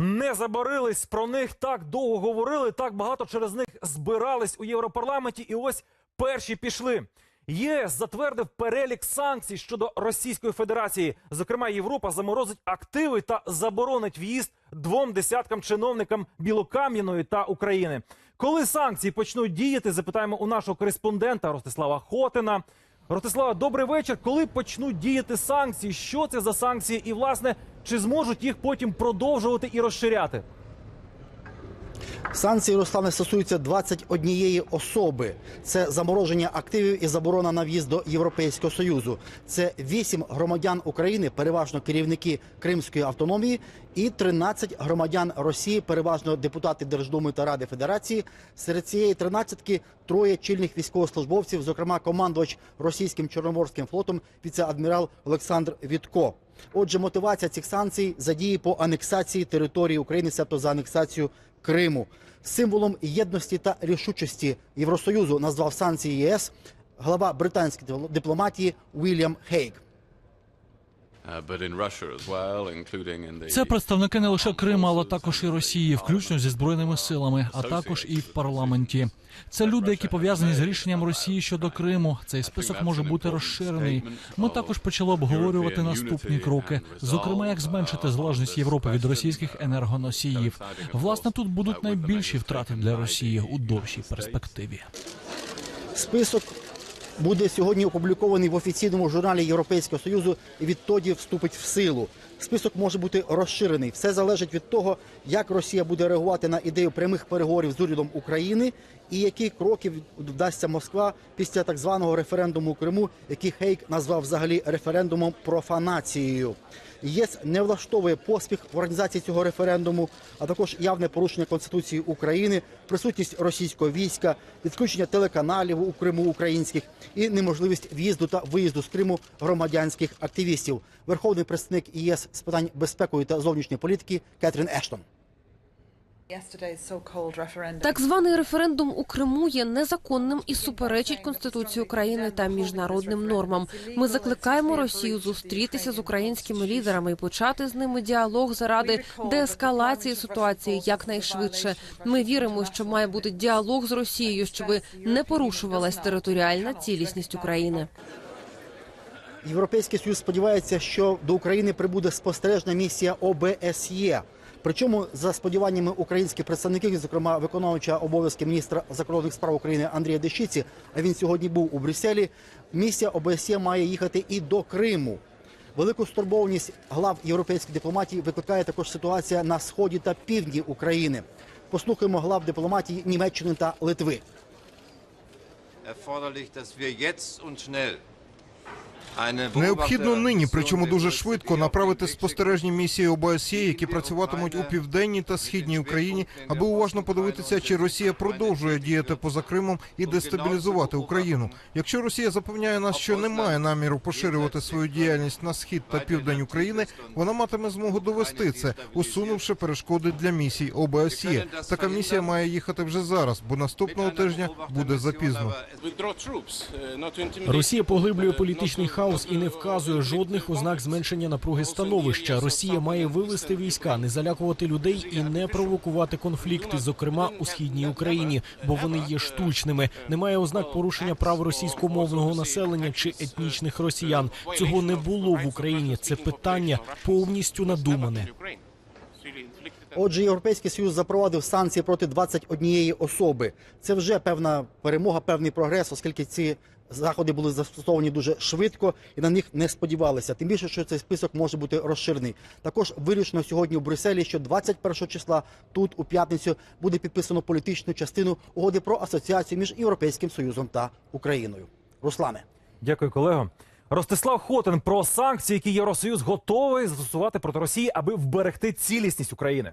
не заборились. Про них так довго говорили, так багато через них збирались у Європарламенті. І ось перші пішли. ЄС затвердив перелік санкцій щодо Російської Федерації. Зокрема, Європа заморозить активи та заборонить в'їзд двом десяткам чиновникам Білокам'яної та України. Коли санкції почнуть діяти, запитаємо у нашого кореспондента Ростислава Хотина. Ростислава, добрий вечір. Коли почнуть діяти санкції? Що це за санкції? І власне чи зможуть їх потім продовжувати і розширяти? Санкції Руслане стосуються 21 особи. Це замороження активів і заборона на в'їзд до Європейського союзу. Це 8 громадян України, переважно керівники Кримської автономії, і 13 громадян Росії, переважно депутати Держдуми та Ради Федерації. Серед цієї тринадцятки троє чільних військовослужбовців, зокрема командувач російським чорноморським флотом, віце-адмірал Олександр Вітко. Отже, мотивація цих санкцій задії по анексації території України, себто за анексацію Криму. Символом єдності та рішучості Євросоюзу назвав санкції ЄС глава британської дипломатії Уільям Хейк. Це представники не лише Криму, але також і Росії, включно зі збройними силами, а також і в парламенті. Це люди, які пов'язані з рішенням Росії щодо Криму. Цей список може бути розширений. Ми також почали обговорювати наступні кроки, зокрема, як зменшити залежність Європи від російських енергоносіїв. Власне, тут будуть найбільші втрати для Росії у довшій перспективі. Список буде сьогодні опублікований в офіційному журналі Європейського союзу і відтоді вступить в силу. Список може бути розширений. Все залежить від того, як Росія буде реагувати на ідею прямих переговорів з урядом України і які кроки вдасться Москва після так званого референдуму у Криму, який Хейк назвав взагалі референдумом профанацією. ЄС не влаштовує поспіх в організації цього референдуму, а також явне порушення конституції України, присутність російського війська, відключення телеканалів у Криму українських і неможливість в'їзду та виїзду з Криму громадянських активістів. Верховний представник ЄС з питань безпекової та зовнішньої політики Кетрін Ештон. Так званий референдум у Криму є незаконним і суперечить конституції України та міжнародним нормам. Ми закликаємо Росію зустрітися з українськими лідерами і почати з ними діалог заради деескалації ситуації якнайшвидше. Ми віримо, що має бути діалог з Росією, щоб не порушувалась територіальна цілісність України. Європейський союз сподівається, що до України прибуде спостережна місія ОБСЄ. Причому, за сподіваннями українських представників, зокрема виконуюча обов'язки міністра закордонних справ України Андрія Дещиці, а він сьогодні був у Брюсселі. Місія ОБСЄ має їхати і до Криму. Велику стурбованість глав європейської дипломатії викликає також ситуація на сході та півдні України. Послухаємо глав дипломатії Німеччини та Литви. erforderlich, dass wir jetzt und schnell Необхідно нині, причому дуже швидко, направити спостережні місії ОБСЄ, які працюватимуть у південній та східній Україні, аби уважно подивитися, чи Росія продовжує діяти поза Кримом і дестабілізувати Україну. Якщо Росія запевняє нас, що не має наміру поширювати свою діяльність на схід та південь України, вона матиме змогу довести це, усунувши перешкоди для місій ОБСЄ. Така місія має їхати вже зараз, бо наступного тижня буде запізно. Росія поглиблює політичний хаос і не вказує жодних ознак зменшення напруги становища. Росія має вивести війська, не залякувати людей і не провокувати конфлікти, зокрема у східній Україні, бо вони є штучними. Немає ознак порушення прав російськомовного населення чи етнічних росіян. Цього не було в Україні. Це питання повністю надумане. Отже, європейський союз запровадив санкції проти 21 особи. Це вже певна перемога, певний прогрес, оскільки ці заходи були застосовані дуже швидко і на них не сподівалися. Тим більше, що цей список може бути розширений. Також вирішено сьогодні в Брюсселі, що 21 числа тут у п'ятницю буде підписано політичну частину угоди про асоціацію між європейським союзом та Україною. Руслане. Дякую, колего. Ростислав Хотин про санкції, які Євросоюз готовий застосувати проти Росії, аби вберегти цілісність України.